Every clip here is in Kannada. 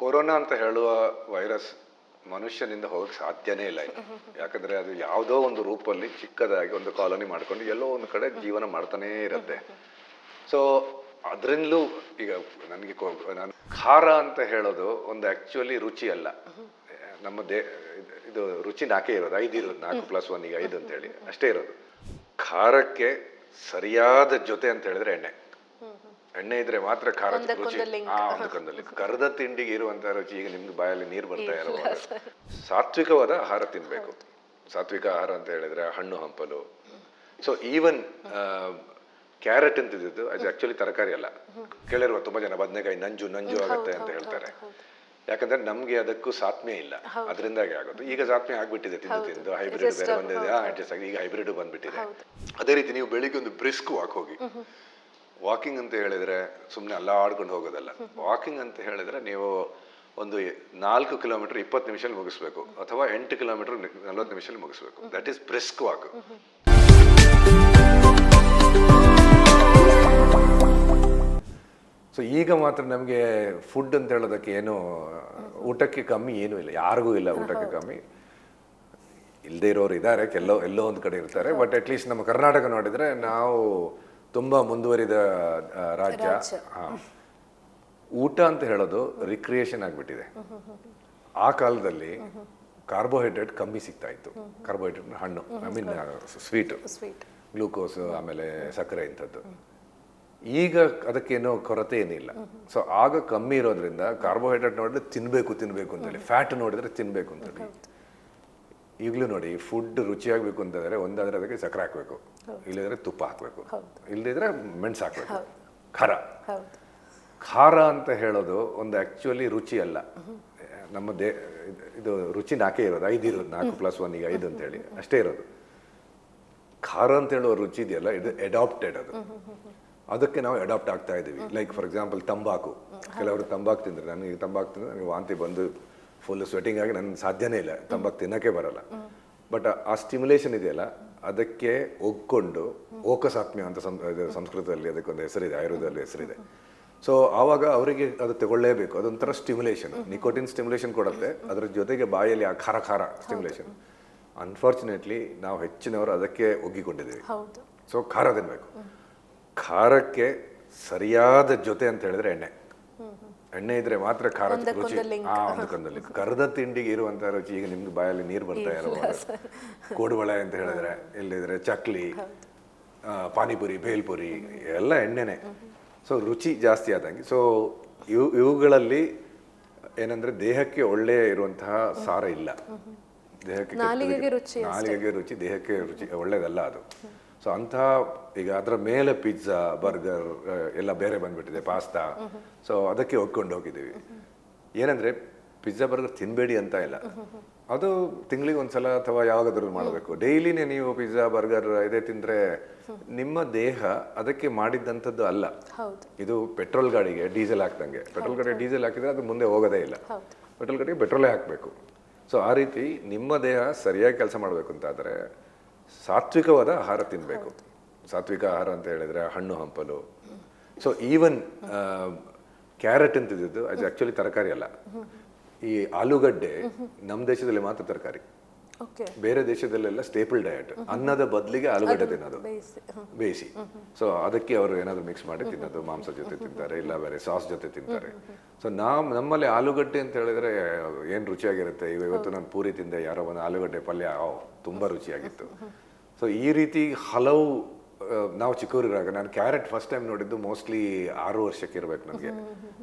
ಕೊರೋನಾ ಅಂತ ಹೇಳುವ ವೈರಸ್ ಮನುಷ್ಯನಿಂದ ಹೋಗಕ್ಕೆ ಸಾಧ್ಯನೇ ಇಲ್ಲ ಯಾಕಂದ್ರೆ ಅದು ಯಾವುದೋ ಒಂದು ರೂಪಲ್ಲಿ ಚಿಕ್ಕದಾಗಿ ಒಂದು ಕಾಲೋನಿ ಮಾಡ್ಕೊಂಡು ಎಲ್ಲೋ ಒಂದು ಕಡೆ ಜೀವನ ಮಾಡ್ತಾನೇ ಇರುತ್ತೆ. ಸೊ ಅದರಿಂದಲೂ ಈಗ ನನಗೆ ನಾನು ಖಾರ ಅಂತ ಹೇಳೋದು ಒಂದು ಆ್ಯಕ್ಚುಲಿ ರುಚಿ ಅಲ್ಲ. ನಮ್ಮ ದೇ ಇದು- ರುಚಿ ನಾಲ್ಕೇ ಇರೋದು? ಐದು ಇರೋದು, ನಾಲ್ಕು ಪ್ಲಸ್ ಒನ್ ಈಗ ಐದು ಅಂತ ಹೇಳಿ ಅಷ್ಟೇ ಇರೋದು. ಖಾರಕ್ಕೆ ಸರಿಯಾದ ಜೊತೆ ಅಂತ ಹೇಳಿದ್ರೆ ಎಣ್ಣೆ. ಎಣ್ಣೆ ಇದ್ರೆ ಮಾತ್ರ ಖಾರ ರುಚಿ. ಕರ್ದ ತಿಂಡಿಗೆ ಇರುವಂತಹ ರುಚಿ ಈಗ ನಿಮ್ದು ಬಾಯಲ್ಲಿ ನೀರು ಬರ್ತಾ ಇರುವ ಸಾತ್ವಿಕವಾದ ಆಹಾರ ತಿನ್ಬೇಕು. ಸಾತ್ವಿಕ ಆಹಾರ ಅಂತ ಹೇಳಿದ್ರೆ ಹಣ್ಣು ಹಂಪಲು. ಸೊ ಈವನ್ ಕ್ಯಾರೆಟ್ ಅಂತ ಇದ್ದಿದ್ದು ಅದು ಆಕ್ಚುಲಿ ತರಕಾರಿ ಅಲ್ಲ. ಕೇಳಿರುವ ತುಂಬಾ ಜನ ಬದನೆಕಾಯಿ ನಂಜು ನಂಜು ಆಗುತ್ತೆ ಅಂತ ಹೇಳ್ತಾರೆ. ಯಾಕಂದ್ರೆ ನಮ್ಗೆ ಅದಕ್ಕೂ ಸಾತ್ಮೆ ಇಲ್ಲ. ಅದರಿಂದಾಗಿ ಆಗೋದು. ಈಗ ಸಾತ್ಮೆ ಆಗ್ಬಿಟ್ಟಿದೆ ತಿಂದು ತಿಂದು. ಹೈಬ್ರಿಡ್ ಬೇರೆ ಬಂದಿದೆ. ಅಡ್ಜಸ್ಟ್ ಆಗಿ ಈಗ ಹೈಬ್ರಿಡ್ ಬಂದ್ಬಿಟ್ಟಿದೆ. ಅದೇ ರೀತಿ ನೀವು ಬೆಳಿಗ್ಗೆ ಒಂದು ಬ್ರಿಸ್ಕ್ ವಾಕ್ ಹೋಗಿ. ವಾಕಿಂಗ್ ಅಂತ ಹೇಳಿದ್ರೆ ಸುಮ್ಮನೆ ಅಲ್ಲಾಡ್ಕೊಂಡು ಹೋಗೋದಲ್ಲ. ವಾಕಿಂಗ್ ಅಂತ ಹೇಳಿದರೆ ನೀವು ಒಂದು ನಾಲ್ಕು ಕಿಲೋಮೀಟರ್ ಇಪ್ಪತ್ತು ನಿಮಿಷ ಮುಗಿಸ್ಬೇಕು ಅಥವಾ ಎಂಟು ಕಿಲೋಮೀಟರ್ ನಲ್ವತ್ತು ನಿಮಿಷ ಮುಗಿಸ್ಬೇಕು. That is brisk walk so ಈಗ ಮಾತ್ರ ನಮಗೆ ಫುಡ್ ಅಂತ ಹೇಳೋದಕ್ಕೆ ಏನು ಊಟಕ್ಕೆ ಕಮ್ಮಿ ಏನೂ ಇಲ್ಲ. ಯಾರಿಗೂ ಇಲ್ಲ ಊಟಕ್ಕೆ ಕಮ್ಮಿ. ಇಲ್ಲದೆ ಇರೋರು ಇದ್ದಾರೆ ಎಲ್ಲೋ ಎಲ್ಲೋ ಒಂದು ಕಡೆ ಇರ್ತಾರೆ. ಬಟ್ ಅಟ್ಲೀಸ್ಟ್ ನಮ್ಮ ಕರ್ನಾಟಕ ನೋಡಿದರೆ ನಾವು ತುಂಬಾ ಮುಂದುವರಿದ ರಾಜ್ಯ. ಊಟ ಅಂತ ಹೇಳೋದು ರಿಕ್ರಿಯೇಷನ್ ಆಗಿಬಿಟ್ಟಿದೆ. ಆ ಕಾಲದಲ್ಲಿ ಕಾರ್ಬೋಹೈಡ್ರೇಟ್ ಕಮ್ಮಿ ಸಿಗ್ತಾ ಇತ್ತು. ಕಾರ್ಬೋಹೈಡ್ರೇಟ್ ಹಣ್ಣು ಐ ಮೀನ್ ಸ್ವೀಟ್ ಗ್ಲೂಕೋಸ್ ಆಮೇಲೆ ಸಕ್ಕರೆ ಇಂಥದ್ದು. ಈಗ ಅದಕ್ಕೇನೋ ಕೊರತೆ ಏನಿಲ್ಲ. ಸೊ ಆಗ ಕಮ್ಮಿ ಇರೋದ್ರಿಂದ ಕಾರ್ಬೋಹೈಡ್ರೇಟ್ ನೋಡಿದ್ರೆ ತಿನ್ಬೇಕು ತಿನ್ಬೇಕು ಅಂತೇಳಿ. ಫ್ಯಾಟ್ ನೋಡಿದ್ರೆ ತಿನ್ಬೇಕು ಅಂತೇಳಿ. ಈಗಲೂ ನೋಡಿ ಫುಡ್ ರುಚಿಯಾಗಬೇಕು ಅಂತಂದ್ರೆ ಒಂದಾದ್ರೆ ಅದಕ್ಕೆ ಸಕ್ಕರೆ ಹಾಕಬೇಕು. ಇಲ್ಲದ್ರೆ ತುಪ್ಪ ಹಾಕಬೇಕು. ಇಲ್ಲದಿದ್ರೆ ಮೆಣಸು ಹಾಕಬೇಕು. ಖಾರ. ಖಾರ ಅಂತ ಹೇಳೋದು ಒಂದು ಆ್ಯಕ್ಚುಲಿ ರುಚಿ ಅಲ್ಲ. ನಮ್ಮ ದೇ ಇದು- ರುಚಿ ನಾಲ್ಕೇ ಇರೋದು? ಐದು ಇರೋದು ನಾಲ್ಕು ಪ್ಲಸ್ ಒನ್ ಈಗ ಐದು ಅಂತ ಹೇಳಿ. ಅಷ್ಟೇ ಇರೋದು. ಖಾರ ಅಂತ ಹೇಳೋ ರುಚಿ ಇದೆಯಲ್ಲ ಇದು ಅಡಾಪ್ಟೆಡ್ ಅದು. ಅದಕ್ಕೆ ನಾವು ಅಡಾಪ್ಟ್ ಆಗ್ತಾ ಇದ್ದೀವಿ ಲೈಕ್ ಫಾರ್ ಎಕ್ಸಾಂಪಲ್ ತಂಬಾಕು. ಕೆಲವರು ತಂಬಾಕು ತಿಂದ್ರೆ ನನಗೆ ತಂಬಾಕು ತಿಂದರೆ ನನಗೆ ವಾಂತಿ ಬಂದು ಫುಲ್ ಸ್ವೆಟಿಂಗ್ ಆಗಿ ನನಗೆ ಸಾಧ್ಯನೇ ಇಲ್ಲ ತಂಬಾಕು ತಿನ್ನಕ್ಕೆ ಬರಲ್ಲ. ಬಟ್ ಆ ಸ್ಟಿಮ್ಯುಲೇಷನ್ ಇದೆಯಲ್ಲ ಅದಕ್ಕೆ ಒಗ್ಕೊಂಡು ಓಕಸಾತ್ಮ್ಯ ಅಂತ ಸಂಸ್ಕೃತದಲ್ಲಿ ಅದಕ್ಕೊಂದು ಹೆಸರಿದೆ ಆಯುರ್ವೇದದಲ್ಲಿ ಹೆಸರಿದೆ. ಸೊ ಆವಾಗ ಅವರಿಗೆ ಅದು ತಗೊಳ್ಳೇಬೇಕು ಅದೊಂಥರ ಸ್ಟಿಮ್ಯುಲೇಷನ್ ನಿಕೋಟಿನ್ ಸ್ಟಿಮ್ಯುಲೇಷನ್ ಕೊಡುತ್ತೆ ಅದರ ಜೊತೆಗೆ ಬಾಯಲ್ಲಿ ಆ ಖಾರ ಖಾರ ಸ್ಟಿಮ್ಯುಲೇಷನ್ ಅನ್ಫಾರ್ಚುನೇಟ್ಲಿ ನಾವು ಹೆಚ್ಚಿನವರು ಅದಕ್ಕೆ ಒಗ್ಗಿಕೊಂಡಿದ್ದೀವಿ. ಸೊ ಖಾರ ತಿನ್ನಬೇಕು ಖಾರಕ್ಕೆ ಸರಿಯಾದ ಜೊತೆ ಅಂತ ಹೇಳಿದ್ರೆ ಎಣ್ಣೆ. ಎಣ್ಣೆ ಇದ್ರೆ ಮಾತ್ರ ಖಾರ ರುಚಿ. ಹಾ ಒಂದಕ್ಕೊಂದಲ್ಲಿ ಕರ್ದ ತಿಂಡಿಗೆ ಇರುವಂತ ರುಚಿ ಈಗ ನಿಮ್ದು ಬಾಯಲ್ಲಿ ನೀರು ಬರ್ತಾ ಇರಬಹುದು ಕೋಡುಬಳೆ ಅಂತ ಹೇಳಿದ್ರೆ ಇಲ್ಲಿದ್ರೆ ಚಕ್ಲಿ ಆ, ಪಾನಿಪುರಿ ಭೇಲ್ಪುರಿ ಎಲ್ಲ ಎಣ್ಣೆನೆ. ಸೊ ರುಚಿ ಜಾಸ್ತಿ ಆದಂಗೆ. ಸೊ ಇವು ಇವುಗಳಲ್ಲಿ ಏನಂದ್ರೆ ದೇಹಕ್ಕೆ ಒಳ್ಳೆ ಇರುವಂತಹ ಸಾರ ಇಲ್ಲ. ದೇಹಕ್ಕೆ ನಾಲಿಗೆಗೆ ರುಚಿ ನಾಲಿಗೆಗೆ ರುಚಿ ದೇಹಕ್ಕೆ ರುಚಿ ಒಳ್ಳೇದಲ್ಲ ಅದು. ಸೊ ಅಂತಹ ಈಗ ಅದರ ಮೇಲೆ ಪಿಜ್ಜಾ ಬರ್ಗರ್ ಎಲ್ಲ ಬೇರೆ ಬಂದ್ಬಿಟ್ಟಿದೆ ಪಾಸ್ತಾ ಸೊ ಅದಕ್ಕೆ ಒಗ್ಕೊಂಡು ಹೋಗಿದ್ದೀವಿ. ಏನಂದ್ರೆ ಪಿಜ್ಜಾ ಬರ್ಗರ್ ತಿನ್ಬೇಡಿ ಅಂತ ಇಲ್ಲ. ಅದು ತಿಂಗಳಿಗೆ ಒಂದ್ಸಲ ಅಥವಾ ಯಾವಾಗಾದ್ರೂ ಮಾಡಬೇಕು. ಡೈಲಿನೇ ನೀವು ಪಿಜ್ಜಾ ಬರ್ಗರ್ ಇದೇ ತಿಂದ್ರೆ ನಿಮ್ಮ ದೇಹ ಅದಕ್ಕೆ ಮಾಡಿದ್ದಂಥದ್ದು ಅಲ್ಲ. ಇದು ಪೆಟ್ರೋಲ್ ಗಾಡಿಗೆ ಡೀಸೆಲ್ ಹಾಕ್ದಂಗೆ. ಪೆಟ್ರೋಲ್ ಗಾಡಿಗೆ ಡೀಸೆಲ್ ಹಾಕಿದ್ರೆ ಅದು ಮುಂದೆ ಹೋಗೋದೇ ಇಲ್ಲ. ಪೆಟ್ರೋಲ್ ಗಾಡಿಗೆ ಪೆಟ್ರೋಲೇ ಹಾಕಬೇಕು. ಸೊ ಆ ರೀತಿ ನಿಮ್ಮ ದೇಹ ಸರಿಯಾಗಿ ಕೆಲಸ ಮಾಡಬೇಕು ಅಂತಾದರೆ ಸಾತ್ವಿಕವಾದ ಆಹಾರ ತಿನ್ನಬೇಕು ಸಾತ್ವಿಕ ಆಹಾರ ಅಂತ ಹೇಳಿದ್ರೆ ಹಣ್ಣು, ಹಂಪಲು. ಸೊ ಈವನ್ ಕ್ಯಾರೆಟ್ ಅಂತ ಇದ್ದಿದ್ದು, ಅದು ಆ್ಯಕ್ಚುಲಿ ತರಕಾರಿ ಅಲ್ಲ. ಈ ಆಲೂಗಡ್ಡೆ ನಮ್ಮ ದೇಶದಲ್ಲಿ ಮಾತ್ರ ತರಕಾರಿ. ಬೇರೆ ದೇಶದಲ್ಲೆಲ್ಲ ಸ್ಟೇಪಲ್ ಡಯಟ್ ಅನ್ನದ ಬದಲಿಗೆ ಆಲೂಗಡ್ಡೆ ತಿನ್ನೋದು. ಬೇಯಿಸಿ. ಸೊ ಅದಕ್ಕೆ ಅವರು ಏನಾದರೂ ಮಿಕ್ಸ್ ಮಾಡಿ ತಿನ್ನೋದು ಮಾಂಸ ಜೊತೆ ತಿಂತಾರೆ ಇಲ್ಲ ಬೇರೆ ಸಾಸ್ ಜೊತೆ ತಿಂತಾರೆ. ಸೊ ನಾವು ನಮ್ಮಲ್ಲಿ ಆಲೂಗಡ್ಡೆ ಅಂತ ಹೇಳಿದ್ರೆ ಏನು ರುಚಿಯಾಗಿರುತ್ತೆ? ಇವತ್ತು ನಾನು ಪೂರಿ ತಿಂದೆ ಯಾರೋ ಒಂದು ಆಲೂಗಡ್ಡೆ ಪಲ್ಯ ಓ ತುಂಬ ರುಚಿಯಾಗಿತ್ತು. ಸೊ ಈ ರೀತಿ ಹಲವು ನಾವು ಚಿಕ್ಕವರಿರುವಾಗ ನಾನು ಕ್ಯಾರೆಟ್ ಫಸ್ಟ್ ಟೈಮ್ ನೋಡಿದ್ದು ಮೋಸ್ಟ್ಲಿ ಆರು ವರ್ಷಕ್ಕೆ ಇರಬೇಕು ನನಗೆ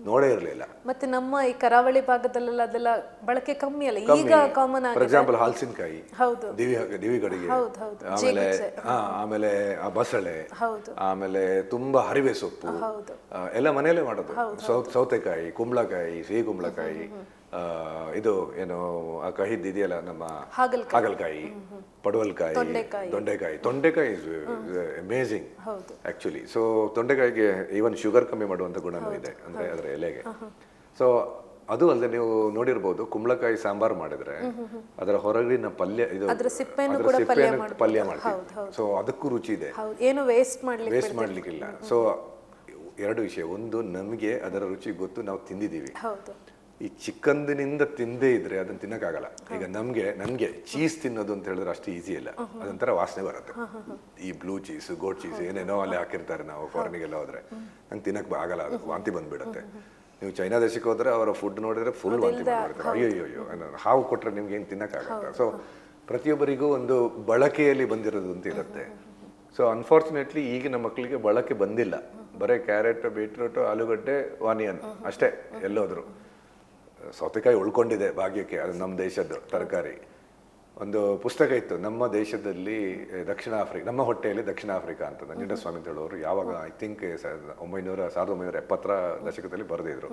ನೋಡೇ ಇರಲಿಲ್ಲ. ಮತ್ತೆ ನಮ್ಮ ಈ ಕರಾವಳಿ ಭಾಗದಲ್ಲೆಲ್ಲ ಅದೆಲ್ಲ ಬಳಕೆ ಕಮ್ಮಿ ಅಲ್ಲ? ಈಗ ಕಾಮನ್ ಫಾರ್ ಎಕ್ಸಾಂಪಲ್ ಹಲಸಿನಕಾಯಿ. ಹೌದು. ದಿವಿ ದಿವಿಗಡಿಗೆ. ಹೌದು, ಹೌದು. ಆಮೇಲೆ ಹಾ ಆಮೇಲೆ ಆ ಬಸಳೆ. ಹೌದು. ಆಮೇಲೆ ತುಂಬಾ ಹರಿವೆ ಸೊಪ್ಪು. ಹೌದು. ಎಲ್ಲ ಮನೆಯಲ್ಲೇ ಮಾಡೋದು. ಸೌತೆಕಾಯಿ ಕುಂಬಳಕಾಯಿ ಸಿಹಿ ಕುಂಬಳಕಾಯಿ. ಇದು ಏನು ಆ ಕಹಿದ್ದು ಇದೆಯಲ್ಲ ನಮ್ಮ ಹಾಗಲ್ಕಾಯಿ. ಪಡವಲ್ಕಾಯಿ ತೊಂಡೆಕಾಯಿ. ತೊಂಡೆಕಾಯಿ. ಇಸ್ ಅಮೇಝಿಂಗ್ ಆಕ್ಚುಲಿ ಸೊ ತೊಂಡೆಕಾಯಿಗೆ ಈವನ್ ಶುಗರ್ ಕಮ್ಮಿ ಮಾಡುವಂಥ ಗುಣನೂ ಇದೆ ಅಂದ್ರೆ ಅದರ ಎಲೆಗೆ. ಸೊ ಅದು ಅಲ್ಲದೆ ನೀವು ನೋಡಿರ್ಬೋದು ಕುಂಬಳಕಾಯಿ ಸಾಂಬಾರ್ ಮಾಡಿದ್ರೆ ಅದರ ಹೊರಗಿನ ಪಲ್ಯ ಇದು ಸಿಪ್ಪೆಯನ್ನು ಪಲ್ಯ ಮಾಡ್ತೀವಿ. ಸೊ ಅದಕ್ಕೂ ರುಚಿ ಇದೆ. ಏನು ವೇಸ್ಟ್ ವೇಸ್ಟ್ ಮಾಡ್ಲಿಕ್ಕಿಲ್ಲ. ಸೊ ಎರಡು ವಿಷಯ. ಒಂದು ನಮಗೆ ಅದರ ರುಚಿ ಗೊತ್ತು ನಾವು ತಿಂದಿದ್ದೀವಿ. ಈ ಚಿಕ್ಕಂದಿನಿಂದ ತಿಂದೇ ಇದ್ರೆ ಅದನ್ನ ತಿನ್ನಕ್ಕಾಗಲ್ಲ ಈಗ ನಮ್ಗೆ ನನ್ಗೆ ಚೀಸ್ ತಿನ್ನೋದು ಅಂತ ಹೇಳಿದ್ರೆ ಅಷ್ಟು ಈಸಿ ಇಲ್ಲ ಅದೊಂಥರ ವಾಸನೆ ಬರುತ್ತೆ ಈ ಬ್ಲೂ ಚೀಸ್ ಗೋಟ್ ಚೀಸ್ ಏನೇನೋ ಅಲ್ಲಿ ಹಾಕಿರ್ತಾರೆ ನಾವು ಫಾರಿನಿಗೆಲ್ಲ ಹೋದ್ರೆ ನಂಗೆ ತಿನ್ನಕ್ ಆಗಲ್ಲ ಅದು ವಾಂತಿ ಬಂದ್ಬಿಡುತ್ತೆ ನೀವು ಚೈನಾ ದೇಶಕ್ಕೆ ಹೋದ್ರೆ ಅವರ ಫುಡ್ ನೋಡಿದ್ರೆ ಫುಲ್ ವಾಂತಿ ಮಾಡ್ತಾರೆ ಅಯ್ಯೋ ಅಯ್ಯೋ ಹಾವು ಕೊಟ್ರೆ ನಿಮ್ಗೆ ಏನು ತಿನ್ನಕ್ಕಾಗತ್ತೆ ಸೊ ಪ್ರತಿಯೊಬ್ಬರಿಗೂ ಒಂದು ಬಳಕೆಯಲ್ಲಿ ಬಂದಿರೋದು ಅಂತ ಇರುತ್ತೆ ಸೊ ಅನ್ಫಾರ್ಚುನೇಟ್ಲಿ ಈಗಿನ ಮಕ್ಕಳಿಗೆ ಬಳಕೆ ಬಂದಿಲ್ಲ ಬರೀ ಕ್ಯಾರೆಟ್ ಬೀಟ್ರೂಟ್ ಆಲೂಗಡ್ಡೆ ಆನಿಯನ್ ಅಷ್ಟೇ ಎಲ್ಲೋದ್ರು ಸೌತೆಕಾಯಿ ಉಳ್ಕೊಂಡಿದೆ ಭಾಗ್ಯಕ್ಕೆ ಅದು ನಮ್ಮ ದೇಶದ್ದು ತರಕಾರಿ. ಒಂದು ಪುಸ್ತಕ ಇತ್ತು ನಮ್ಮ ದೇಶದಲ್ಲಿ ದಕ್ಷಿಣ ಆಫ್ರಿಕಾ ನಮ್ಮ ಹೊಟ್ಟೆಯಲ್ಲಿ ದಕ್ಷಿಣ ಆಫ್ರಿಕಾ ಅಂತ ನಂಜುಂಡಸ್ವಾಮಿ ಅಂತ ಹೇಳೋರು ಯಾವಾಗ ಐ ಥಿಂಕ್ ಒಂಬೈನೂರ ಸಾವಿರದ ಒಂಬೈನೂರ ಎಪ್ಪತ್ತರ ದಶಕದಲ್ಲಿ ಬರೆದಿದ್ರು.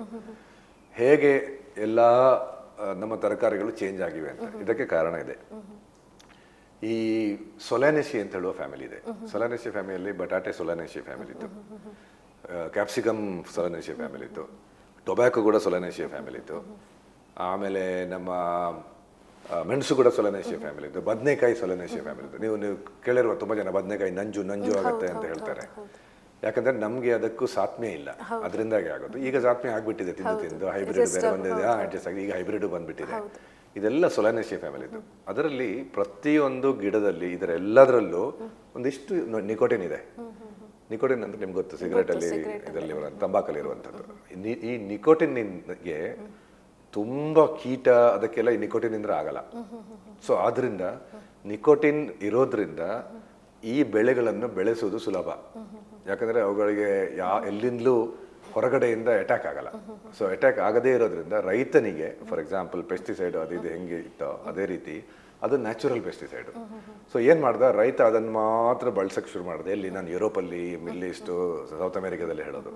ಹೇಗೆ ಎಲ್ಲ ನಮ್ಮ ತರಕಾರಿಗಳು ಚೇಂಜ್ ಆಗಿವೆ ಅಂತ. ಇದಕ್ಕೆ ಕಾರಣ ಇದೆ. ಈ ಸೊಲಾನೆಸಿ ಅಂತ ಹೇಳುವ ಫ್ಯಾಮಿಲಿ ಇದೆ. ಸೊಲಾನೆಸಿ ಫ್ಯಾಮಿಲಿಯಲ್ಲಿ ಬಟಾಟೆ ಸೊಲಾನೆಸಿ ಫ್ಯಾಮಿಲಿ ಇತ್ತು. ಕ್ಯಾಪ್ಸಿಕಮ್ ಸೊಲಾನೆಸಿ ಫ್ಯಾಮಿಲಿ ಇತ್ತು. ಟೊಬ್ಯಾಕೊ ಕೂಡ ಸೊಲನೇಶಿಯ ಫ್ಯಾಮಿಲಿ ಇತ್ತು. ಆಮೇಲೆ ನಮ್ಮ ಮೆಣಸು ಕೂಡ ಸೊಲನೇಶಿಯ ಫ್ಯಾಮಿಲಿ ಇತ್ತು. ಬದನೆಕಾಯಿ ಸೊಲನೇಶಿಯ ಫ್ಯಾಮಿಲಿ ಇತ್ತು. ನೀವು ನೀವು ಕೇಳಿರುವ ತುಂಬ ಜನ ಬದನೆಕಾಯಿ ನಂಜು ನಂಜು ಆಗುತ್ತೆ ಅಂತ ಹೇಳ್ತಾರೆ. ಯಾಕಂದ್ರೆ ನಮಗೆ ಅದಕ್ಕೂ ಸಾತ್ಮೆ ಇಲ್ಲ. ಅದರಿಂದಾಗಿ ಆಗೋದು. ಈಗ ಸಾತ್ಮೆ ಆಗಿಬಿಟ್ಟಿದೆ ತಿಂದು ತಿಂದು. ಹೈಬ್ರಿಡ್ ಬೇರೆ ಬಂದಿದೆ. ಅಡ್ಜಸ್ಟ್ ಆಗಿ ಈಗ ಹೈಬ್ರಿಡ್ ಬಂದ್ಬಿಟ್ಟಿದೆ. ಇದೆಲ್ಲ ಸೊಲನೇಶಿಯ ಫ್ಯಾಮಿಲಿ ಇದು ಅದರಲ್ಲಿ ಪ್ರತಿಯೊಂದು ಗಿಡದಲ್ಲಿ ಇದರ ಎಲ್ಲದರಲ್ಲೂ ಒಂದಿಷ್ಟು ನಿಕೋಟಿನ್ ಇದೆ. ನಿಕೋಟಿನ್ ಅಂತ ನಿಮ್ಗೆ ಗೊತ್ತು ಸಿಗರೇಟ್ ಅಲ್ಲಿ ಇದರಲ್ಲಿ ತಂಬಾಕಲ್ಲಿ ಇರುವಂಥದ್ದು. ಈ ನಿಕೋಟಿನ್ಗೆ ತುಂಬಾ ಕೀಟ ಅದಕ್ಕೆಲ್ಲ ಈ ನಿಕೋಟಿನ್ ಇಂದ ಆಗಲ್ಲ. ಸೊ ಆದ್ರಿಂದ ನಿಕೋಟಿನ್ ಇರೋದ್ರಿಂದ ಈ ಬೆಳೆಗಳನ್ನು ಬೆಳೆಸೋದು ಸುಲಭ. ಯಾಕಂದ್ರೆ ಅವುಗಳಿಗೆ ಯಾ ಎಲ್ಲಿಂದಲೂ ಹೊರಗಡೆಯಿಂದ ಅಟ್ಯಾಕ್ ಆಗಲ್ಲ. ಸೊ ಅಟ್ಯಾಕ್ ಆಗದೇ ಇರೋದ್ರಿಂದ ರೈತನಿಗೆ ಫಾರ್ ಎಕ್ಸಾಂಪಲ್ ಪೆಸ್ಟಿಸೈಡ್ ಅದು ಇದು ಹೆಂಗೆ ಇತ್ತೋ ಅದೇ ರೀತಿ ಅದು ನ್ಯಾಚುರಲ್ ಪೆಸ್ಟಿಸೈಡು ಸೊ ಏನು ಮಾಡ್ದೆ? ರೈತ ಅದನ್ನು ಮಾತ್ರ ಬಳಸಕ್ಕೆ ಶುರು ಮಾಡಿದೆ. ಇಲ್ಲಿ ನಾನು ಯುರೋಪಲ್ಲಿ ಮಿಡ್ಲ್ ಈಸ್ಟು ಸೌತ್ ಅಮೇರಿಕಾದಲ್ಲಿ ಹೇಳೋದು.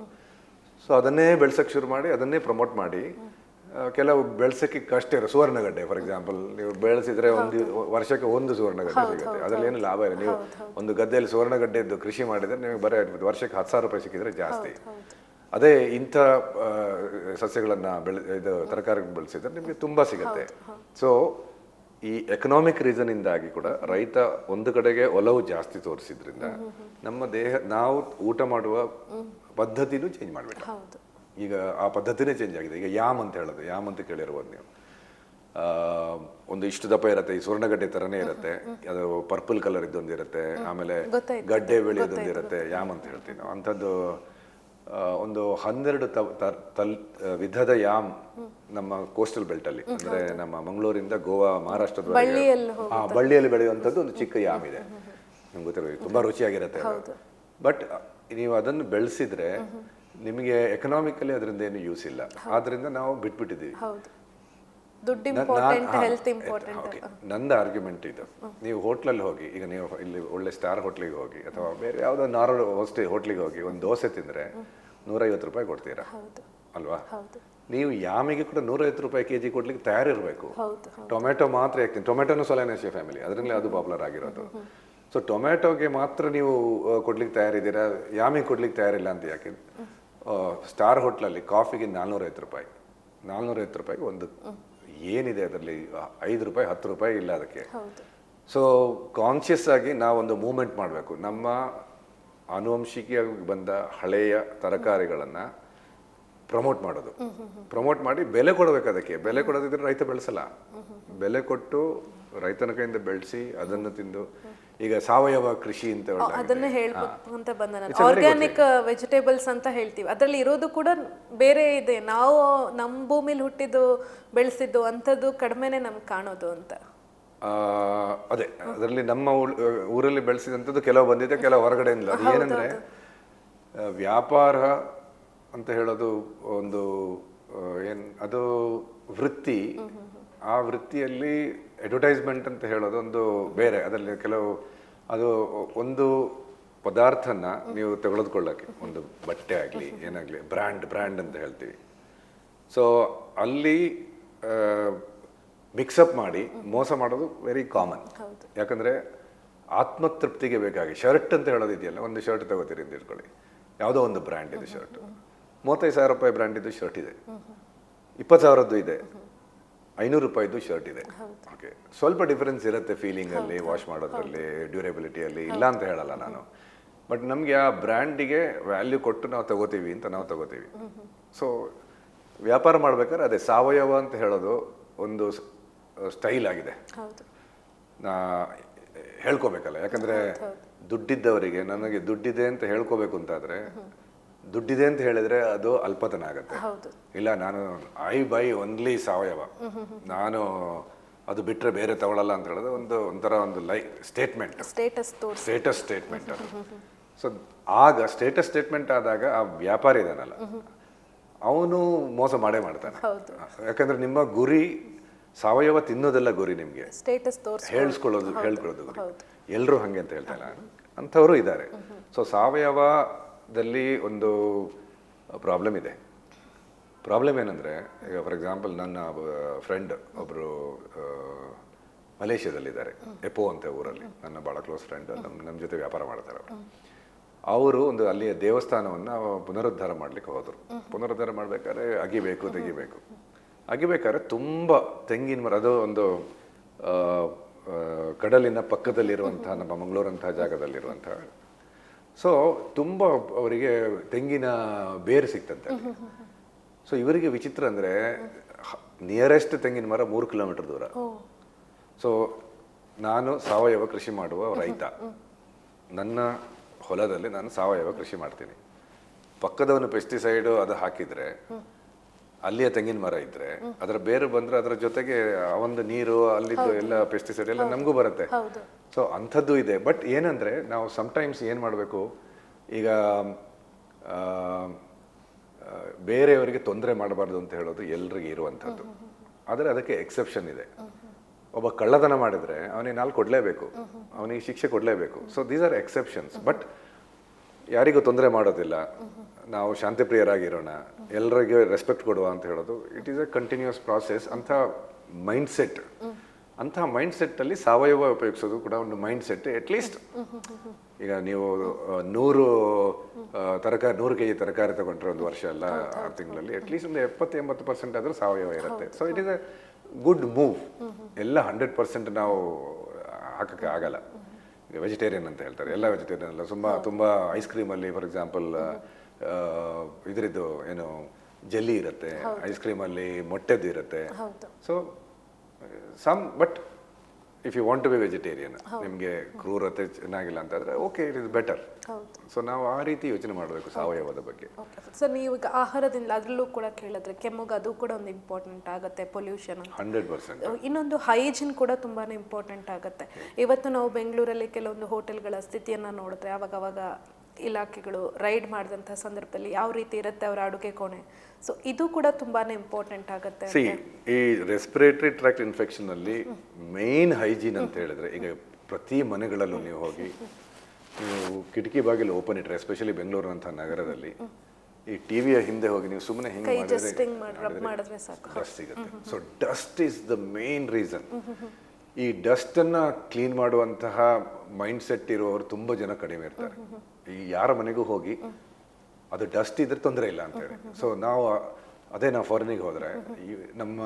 ಸೊ ಅದನ್ನೇ ಬೆಳ್ಸಕ್ಕೆ ಶುರು ಮಾಡಿ ಅದನ್ನೇ ಪ್ರಮೋಟ್ ಮಾಡಿ ಕೆಲವು ಬೆಳ್ಸೋಕ್ಕೆ ಕಷ್ಟ ಇರೋ ಸುವರ್ಣಗಡ್ಡೆ ಫಾರ್ ಎಕ್ಸಾಂಪಲ್ ನೀವು ಬೆಳೆಸಿದ್ರೆ ಒಂದು ವರ್ಷಕ್ಕೆ ಒಂದು ಸುವರ್ಣಗಡ್ಡೆ ಸಿಗುತ್ತೆ. ಅದರಲ್ಲಿ ಏನು ಲಾಭ ಇಲ್ಲ. ನೀವು ಒಂದು ಗದ್ದೆಯಲ್ಲಿ ಸುವರ್ಣಗಡ್ಡೆದ್ದು ಕೃಷಿ ಮಾಡಿದರೆ ನಿಮಗೆ ಬರೀ ವರ್ಷಕ್ಕೆ ಹತ್ತು ಸಾವಿರ ರೂಪಾಯಿ ಸಿಕ್ಕಿದ್ರೆ ಜಾಸ್ತಿ. ಅದೇ ಇಂಥ ಸಸ್ಯಗಳನ್ನ ಬೆಳೆ ಇದು ತರಕಾರಿ ಬೆಳೆಸಿದ್ರೆ ನಿಮಗೆ ತುಂಬ ಸಿಗುತ್ತೆ. ಸೊ ಈ ಎಕನಾಮಿಕ್ ರೀಸನ್ ಇಂದಾಗಿ ಕೂಡ ರೈತ ಒಂದು ಕಡೆಗೆ ಒಲವು ಜಾಸ್ತಿ ತೋರಿಸಿದ್ರಿಂದ ನಮ್ಮ ದೇಹ ನಾವು ಊಟ ಮಾಡುವ ಪದ್ಧತಿನೂ ಚೇಂಜ್ ಮಾಡಬೇಕು ಈಗ ಆ ಪದ್ಧತಿನೇ ಚೇಂಜ್ ಆಗಿದೆ. ಈಗ ಯಾಮ್ ಅಂತ ಹೇಳೋದು ಯಾಮ್ ಅಂತ ಕೇಳಿರ್ಬೋದು ನೀವು. ಆ, ಒಂದು ಇಷ್ಟು ದಪ್ಪ ಇರುತ್ತೆ ಈ ಸುವರ್ಣಗಡ್ಡೆ ತರನೇ ಇರುತ್ತೆ ಅದು ಪರ್ಪಲ್ ಕಲರ್ ಇದ್ದೊಂದಿರುತ್ತೆ ಆಮೇಲೆ. ಗಡ್ಡೆ ಬೆಳೆಯೋದೊಂದಿರುತ್ತೆ ಯಾಮ್ ಅಂತ ಹೇಳ್ತೀವಿ ನಾವು. ಅಂಥದ್ದು ಒಂದು ಹನ್ನೆರಡು ತಲ್ ವಿಧದ ಯಾಮ್ ನಮ್ಮ ಕೋಸ್ಟಲ್ ಬೆಲ್ಟ್ ಅಲ್ಲಿ ಅಂದ್ರೆ ನಮ್ಮ ಮಂಗಳೂರಿಂದ ಗೋವಾ ಮಹಾರಾಷ್ಟ್ರದ ಬಳ್ಳಿಯಲ್ಲಿ ಆ ಬಳ್ಳಿಯಲ್ಲಿ ಬೆಳೆಯುವಂಥದ್ದು ಒಂದು ಚಿಕ್ಕ ಯಾಮ್ ಇದೆ. ನಿಮ್ಗೆ ಗೊತ್ತಿರಬೇಕು ತುಂಬಾ ರುಚಿಯಾಗಿರುತ್ತೆ ಬಟ್ ನೀವು ಅದನ್ನು ಬೆಳೆಸಿದ್ರೆ ನಿಮಗೆ ಎಕನಾಮಿಕಲಿ ಅದರಿಂದ ಏನು ಯೂಸ್ ಇಲ್ಲ. ಆದ್ರಿಂದ ನಾವು ಬಿಟ್ಬಿಟ್ಟಿದ್ದೀವಿ. ದುಡ್ಡು ಇಂಪಾರ್ಟೆಂಟ್ ಹೆಲ್ತ್ ಇಂಪಾರ್ಟೆಂಟ್. ನಂದು ಆರ್ಗ್ಯುಮೆಂಟ್ ಇದು. ನೀವು ಹೋಟ್ಲಲ್ಲಿ ಹೋಗಿ ಈಗ ನೀವು ಇಲ್ಲಿ ಒಳ್ಳೆ ಸ್ಟಾರ್ ಹೋಟ್ಲಿಗೆ ಹೋಗಿ ಅಥವಾ ಬೇರೆ ಯಾವುದೋ ನಾರ್ಮಲ್ ಹೋಸ್ಟೆ ಹೋಟ್ಲಿಗೆ ಹೋಗಿ ಒಂದು ದೋಸೆ ತಿಂದ್ರೆ ನೂರೈವತ್ತು ರೂಪಾಯಿ ಕೊಡ್ತೀರಾ? ಅಲ್ವಾ? ನೀವು ಯಾಮಿಗೆ ಕೂಡ ನೂರೈವತ್ತು ರೂಪಾಯಿ ಕೆ ಜಿ ಕೊಡ್ಲಿಕ್ಕೆ ತಯಾರಿರಬೇಕು. ಟೊಮೆಟೊ ಮಾತ್ರ ಯಾಕೆ ಟೊಮೆಟೊನು ಸೊಲಾನೇಶಿಯ ಫ್ಯಾಮಿಲಿ ಅದರಲ್ಲಿ ಅದು ಪಾಪ್ಯುಲರ್ ಆಗಿರೋದು. ಸೊ ಟೊಮೆಟೊಗೆ ಮಾತ್ರ ನೀವು ಕೊಡ್ಲಿಕ್ಕೆ ತಯಾರಿದ್ದೀರಾ? ಯಾಮಿಗೆ ಕೊಡ್ಲಿಕ್ಕೆ ತಯಾರಿಲ್ಲ ಅಂತ ಯಾಕೆ? ಸ್ಟಾರ್ ಹೋಟ್ಲಲ್ಲಿ ಕಾಫಿಗೆ ನಾಲ್ನೂರೈವತ್ತು ರೂಪಾಯಿ. ನಾಲ್ನೂರೈವತ್ತು ರೂಪಾಯಿಗೆ ಒಂದು ಏನಿದೆ ಅದರಲ್ಲಿ? ಐದು ರೂಪಾಯಿ ಹತ್ತು ರೂಪಾಯಿ ಇಲ್ಲ ಅದಕ್ಕೆ. ಸೊ ಕಾನ್ಷಿಯಸ್ ಆಗಿ ನಾವೊಂದು ಮೂಮೆಂಟ್ ಮಾಡಬೇಕು. ನಮ್ಮ ಆನುವಂಶಿಕವಾಗಿ ಬಂದ ಹಳೆಯ ತರಕಾರಿಗಳನ್ನು ಪ್ರಮೋಟ್ ಮಾಡೋದು. ಪ್ರಮೋಟ್ ಮಾಡಿ ಬೆಲೆ ಕೊಡಬೇಕು ಅದಕ್ಕೆ. ಬೆಲೆ ಕೊಡೋದಿದ್ರೆ ರೈತ ಬೆಳೆಸಲ್ಲ. ಬೆಲೆ ಕೊಟ್ಟು ರೈತನ ಕೈಯಿಂದ ಬೆಳೆಸಿ ಅದನ್ನು ತಿಂದು ಈಗ ಸಾವಯವ ಕೃಷಿ ಅಂತ ಅದನ್ನ ಅದನ್ನೇ ಹೇಳ್ಬೇಕು ಅಂತ ಬಂದ ನಾನು ಆರ್ಗ್ಯಾನಿಕ್ ವೆಜಿಟೇಬಲ್ಸ್ ಅಂತ ಹೇಳ್ತೀವಿ. ಅದರಲ್ಲಿ ಇರೋದು ಕೂಡ ಬೇರೆ ಇದೆ. ನಾವು ನಮ್ಮ ಭೂಮಿಲಿ ಹುಟ್ಟಿದ್ದು ಬೆಳೆಸಿದ್ದು ಅಂಥದ್ದು ಕಡಿಮೆನೆ ನಮ್ಗೆ ಕಾಣೋದು ಅಂತ. ಅದೇ ಅದರಲ್ಲಿ ನಮ್ಮ ಊರಲ್ಲಿ ಬೆಳೆಸಿದಂಥದ್ದು ಕೆಲವು ಬಂದಿದೆ ಕೆಲವು ಹೊರಗಡೆ ಅದು ಏನಂದ್ರೆ ವ್ಯಾಪಾರ ಅಂತ ಹೇಳೋದು ಒಂದು ಏನ್ ಅದು ವೃತ್ತಿ. ಆ ವೃತ್ತಿಯಲ್ಲಿ ಅಡ್ವರ್ಟೈಸ್ಮೆಂಟ್ ಅಂತ ಹೇಳೋದು ಒಂದು ಬೇರೆ. ಅದರಲ್ಲಿ ಕೆಲವು ಅದು ಒಂದು ಪದಾರ್ಥನ ನೀವು ತೆಗೆದುಕೊಳ್ಳೋಕೆ ಒಂದು ಬಟ್ಟೆ ಆಗಲಿ ಏನಾಗಲಿ ಬ್ರ್ಯಾಂಡ್ ಬ್ರ್ಯಾಂಡ್ ಅಂತ ಹೇಳ್ತೀವಿ. ಸೊ ಅಲ್ಲಿ ಮಿಕ್ಸಪ್ ಮಾಡಿ ಮೋಸ ಮಾಡೋದು ವೆರಿ ಕಾಮನ್ ಯಾಕಂದ್ರೆ ಆತ್ಮತೃಪ್ತಿಗೆ ಬೇಕಾಗಿ ಶರ್ಟ್ ಅಂತ ಹೇಳೋದಿದೆಯಲ್ಲ ಒಂದು ಶರ್ಟ್ ತಗೋತೀರಿ ಅಂತ ಇಟ್ಕೊಳ್ಳಿ. ಯಾವುದೋ ಒಂದು ಬ್ರ್ಯಾಂಡ್ ಇದೆ ಶರ್ಟ್. ಮೂವತ್ತೈದು ಸಾವಿರ ರೂಪಾಯಿ ಬ್ರ್ಯಾಂಡಿದ್ದು ಶರ್ಟ್ ಇದೆ. ಇಪ್ಪತ್ತು ಸಾವಿರದ್ದು ಇದೆ. ಐನೂರು ರೂಪಾಯಿದು ಶರ್ಟ್ ಇದೆ. ಓಕೆ ಸ್ವಲ್ಪ ಡಿಫರೆನ್ಸ್ ಇರುತ್ತೆ ಫೀಲಿಂಗ್ ಅಲ್ಲಿ ವಾಶ್ ಮಾಡೋದ್ರಲ್ಲಿ ಡ್ಯೂರೇಬಿಲಿಟಿಯಲ್ಲಿ ಇಲ್ಲ ಅಂತ ಹೇಳಲ್ಲ ನಾನು. ಬಟ್ ನಮಗೆ ಆ ಬ್ರ್ಯಾಂಡಿಗೆ ವ್ಯಾಲ್ಯೂ ಕೊಟ್ಟು ನಾವು ತಗೋತೀವಿ ಅಂತ ನಾವು ತಗೋತೀವಿ. ಸೊ ವ್ಯಾಪಾರ ಮಾಡ್ಬೇಕಾದ್ರೆ ಅದೇ ಸಾವಯವ ಅಂತ ಹೇಳೋದು ಒಂದು ಸ್ಟೈಲ್ ಆಗಿದೆ. ನಾ ಹೇಳ್ಕೋಬೇಕಲ್ಲ. ಯಾಕಂದ್ರೆ ದುಡ್ಡಿದ್ದವರಿಗೆ ನನಗೆ ದುಡ್ಡಿದೆ ಅಂತ ಹೇಳ್ಕೋಬೇಕು ಅಂತಾದ್ರೆ ದುಡ್ಡಿದೆ ಅಂತ ಹೇಳಿದ್ರೆ ಅದು ಅಲ್ಪತನ ಆಗುತ್ತೆ. ಇಲ್ಲ ನಾನು ಐ ಬೈ ಓನ್ಲಿ ಸಾವಯವ. ನಾನು ಅದು ಬಿಟ್ಟರೆ ಬೇರೆ ತಗೊಳ್ಳಲ್ಲ ಅಂತ ಹೇಳಿದ್ರೆ ಒಂದು ಒಂಥರ ಒಂದು lie statement status status statement ಅದು ಸೊ ಆಗ ಸ್ಟೇಟಸ್ ಸ್ಟೇಟ್ಮೆಂಟ್ ಆದಾಗ ಆ ವ್ಯಾಪಾರಿ ಇದಾನಲ್ಲ ಅವನು ಮೋಸ ಮಾಡೇ ಮಾಡ್ತಾನೆ. ಯಾಕಂದ್ರೆ ನಿಮ್ಮ ಗುರಿ ಸಾವಯವ ತಿನ್ನೋದೆಲ್ಲ ಗುರಿ ನಿಮಗೆ. ಸ್ಟೇಟಸ್ ಹೇಳಿಸ್ಕೊಳ್ಳೋದು ಹೇಳ್ಕೊಳ್ಳೋದು. ಎಲ್ಲರೂ ಹಾಗೆ ಅಂತ ಹೇಳ್ತಾ ಇಲ್ಲ ಅಂಥವರು ಇದ್ದಾರೆ. ಸೊ ಸಾವಯವದಲ್ಲಿ ಒಂದು ಪ್ರಾಬ್ಲಮ್ ಇದೆ. ಪ್ರಾಬ್ಲಮ್ ಏನಂದರೆ ಈಗ ಫಾರ್ ಎಕ್ಸಾಂಪಲ್ ನನ್ನ ಫ್ರೆಂಡ್ ಒಬ್ಬರು ಮಲೇಷ್ಯಾದಲ್ಲಿದ್ದಾರೆ. ಎಪೋ ಅಂತ ಊರಲ್ಲಿ. ನನ್ನ ಭಾಳ ಕ್ಲೋಸ್ ಫ್ರೆಂಡ್ ನಮ್ಮ ನಮ್ಮ ಜೊತೆ ವ್ಯಾಪಾರ ಮಾಡ್ತಾರೆ ಅವರು. ಅವರು ಒಂದು ಅಲ್ಲಿಯ ದೇವಸ್ಥಾನವನ್ನು ಪುನರುದ್ಧಾರ ಮಾಡ್ಲಿಕ್ಕೆ ಹೋದರು. ಪುನರುದ್ಧಾರ ಮಾಡಬೇಕಾದ್ರೆ ಅಗಿಬೇಕು ತೆಗಿಬೇಕು ಅಗಿಬೇಕಾದ್ರೆ ತುಂಬ ತೆಂಗಿನ ಮರ ಅದು ಒಂದು ಕಡಲಿನ ಪಕ್ಕದಲ್ಲಿರುವಂಥ ನಮ್ಮ ಮಂಗಳೂರಂಥ ಜಾಗದಲ್ಲಿರುವಂತಹ ಸೊ ತುಂಬ ಅವರಿಗೆ ತೆಂಗಿನ ಬೇರು ಸಿಕ್ತಂತೆ. ಸೊ ಇವರಿಗೆ ವಿಚಿತ್ರ ಅಂದರೆ ನಿಯರೆಸ್ಟ್ ತೆಂಗಿನ ಮರ ಮೂರು ಕಿಲೋಮೀಟರ್ ದೂರ. ಸೊ ನಾನು ಸಾವಯವ ಕೃಷಿ ಮಾಡುವ ರೈತ. ನನ್ನ ಹೊಲದಲ್ಲಿ ನಾನು ಸಾವಯವ ಕೃಷಿ ಮಾಡ್ತೀನಿ. ಪಕ್ಕದವನು ಪೆಸ್ಟಿಸೈಡು ಅದು ಹಾಕಿದರೆ ಅಲ್ಲಿಯ ತೆಂಗಿನ ಮರ ಇದ್ರೆ ಅದರ ಬೇರು ಬಂದರೆ ಅದರ ಜೊತೆಗೆ ಆ ಒಂದು ನೀರು ಅಲ್ಲಿದ್ದು ಎಲ್ಲ ಪೆಸ್ಟಿಸೈಡ್ ಎಲ್ಲ ನಮಗೂ ಬರುತ್ತೆ. ಸೊ ಅಂಥದ್ದು ಇದೆ. ಬಟ್ ಏನಂದ್ರೆ, ನಾವು ಸಮ್ಟೈಮ್ಸ್ ಏನು ಮಾಡಬೇಕು? ಈಗ ಬೇರೆಯವರಿಗೆ ತೊಂದರೆ ಮಾಡಬಾರ್ದು ಅಂತ ಹೇಳೋದು ಎಲ್ರಿಗೂ ಇರುವಂಥದ್ದು. ಆದರೆ ಅದಕ್ಕೆ ಎಕ್ಸೆಪ್ಷನ್ ಇದೆ. ಒಬ್ಬ ಕಳ್ಳತನ ಮಾಡಿದ್ರೆ ಅವನಿಗೆ ನಾಲ್ಕು ಕೊಡಲೇಬೇಕು. ಅವನಿಗೆ ಶಿಕ್ಷೆ ಕೊಡಲೇಬೇಕು. So these are exceptions but ಯಾರಿಗೂ ತೊಂದರೆ ಮಾಡೋದಿಲ್ಲ. ನಾವು ಶಾಂತಿಪ್ರಿಯರಾಗಿರೋಣ. ಎಲ್ಲರಿಗೂ ರೆಸ್ಪೆಕ್ಟ್ ಕೊಡುವ ಅಂತ ಹೇಳೋದು. It is a continuous process ಅಂಥ ಮೈಂಡ್ ಸೆಟ್ ಅಂತಹ ಮೈಂಡ್ ಸೆಟ್ಟಲ್ಲಿ ಸಾವಯವ ಉಪಯೋಗಿಸೋದು ಕೂಡ ಒಂದು ಮೈಂಡ್ ಸೆಟ್ ಅಟ್ಲೀಸ್ಟ್ ಈಗ ನೀವು ನೂರು ತರಕಾರಿ ನೂರು ಕೆ ಜಿ ತರಕಾರಿ ತಗೊಂಡ್ರೆ ಒಂದು ವರ್ಷ ಅಲ್ಲ ಆರು ತಿಂಗಳಲ್ಲಿ ಅಟ್ಲೀಸ್ಟ್ ಒಂದು ಎಪ್ಪತ್ತು ಎಂಬತ್ತು ಪರ್ಸೆಂಟ್ ಆದರೂ ಸಾವಯವ ಇರುತ್ತೆ. So it is a good move ಎಲ್ಲ ಹಂಡ್ರೆಡ್ ಪರ್ಸೆಂಟ್ ನಾವು ಹಾಕಕ್ಕೆ ಆಗಲ್ಲ. ಈಗ ವೆಜಿಟೇರಿಯನ್ ಅಂತ ಹೇಳ್ತಾರೆ ಎಲ್ಲ ವೆಜಿಟೇರಿಯನ್ ಅಲ್ಲ. ತುಂಬ ತುಂಬ ಐಸ್ ಕ್ರೀಮಲ್ಲಿ ಫಾರ್ ಎಕ್ಸಾಂಪಲ್ ಇದರದ್ದು ಏನು ಜಲ್ಲಿ ಇರುತ್ತೆ ಐಸ್ ಕ್ರೀಮಲ್ಲಿ ಮೊಟ್ಟೆದ್ದು ಇರುತ್ತೆ. So some but if you want to be vegetarian ನಿಮಗೆ ಕ್ರೂರತೆ ಚೆನ್ನಾಗಿಲ್ಲ ಅಂತಂದ್ರೆ okay it is better so ನಾವು ಆ ರೀತಿ ಯೋಚನೆ ಮಾಡಬೇಕು ಸಾವಯವದ ಬಗ್ಗೆ. ಓಕೆ ಸರ್ ನೀವು ಈಗ ಆಹಾರದಿಂದ ಅದರಲ್ಲೂ ಕೂಡ ಕೇಳಿದ್ರೆ ಕೆಮ್ಮುಗೆ ಅದು ಕೂಡ ಒಂದು ಇಂಪಾರ್ಟೆಂಟ್ ಆಗುತ್ತೆ ಪೊಲ್ಯೂಷನ್ ಹಂಡ್ರೆಡ್ ಪರ್ಸೆಂಟ್ ಇನ್ನೊಂದು ಹೈಜಿನ್ ಕೂಡ ತುಂಬಾ ಇಂಪಾರ್ಟೆಂಟ್ ಆಗುತ್ತೆ. ಇವತ್ತು ನಾವು ಬೆಂಗಳೂರಲ್ಲಿ ಕೆಲವೊಂದು ಹೋಟೆಲ್ಗಳ ಸ್ಥಿತಿಯನ್ನು ನೋಡಿದ್ರೆ ಅವಾಗ ಅವಾಗ ಇಲಾಖೆಗಳು ರೈಡ್ ಮಾಡಿದಂಥ ಸಂದರ್ಭದಲ್ಲಿ ಯಾವ ರೀತಿ ಇರುತ್ತೆ ಅವರ ಅಡುಗೆ ಕೋಣೆ? ಸೊ ಇದು ಕೂಡ ತುಂಬಾನೇ ಇಂಪಾರ್ಟೆಂಟ್ ಆಗುತ್ತೆ ಸಿ ಈ ರೆಸ್ಪಿರೇಟರಿ ಟ್ರ್ಯಾಕ್ಟ್ ಇನ್ಫೆಕ್ಷನ್ ಅಲ್ಲಿ ಮೇನ್ ಹೈಜೀನ್ ಅಂತ ಹೇಳಿದ್ರೆ ಈಗ ಪ್ರತಿ ಮನೆಗಳಲ್ಲೂ ನೀವು ಹೋಗಿ ನೀವು ಕಿಟಕಿ ಬಾಗಿಲು ಓಪನ್ ಇಟ್ಟರೆ ಎಸ್ಪೆಷಲಿ ಬೆಂಗಳೂರಿನಂಥ ನಗರದಲ್ಲಿ ಈ ಟಿವಿಯ ಹಿಂದೆ ಹೋಗಿ ನೀವು ಸುಮ್ಮನೆ ಹಿಂಗೆ ಮಾಡಿದ್ರೆ ಡಸ್ಟ್ ಸಿಗುತ್ತೆ. So dust is the main reason ಈ ಡಸ್ಟನ್ನು ಕ್ಲೀನ್ ಮಾಡುವಂತಹ ಮೈಂಡ್ ಸೆಟ್ ಇರುವವರು ತುಂಬ ಜನ ಕಡಿಮೆ ಇರ್ತಾರೆ. ಈ ಯಾರ ಮನೆಗೂ ಹೋಗಿ ಅದು ಡಸ್ಟ್ ಇದ್ರೆ ತೊಂದರೆ ಇಲ್ಲ ಅಂತೇಳಿ ಸೊ ನಾವು ಅದೇ ನಾವು ಫಾರಿನಿಗೆ ಹೋದರೆ ಈ ನಮ್ಮ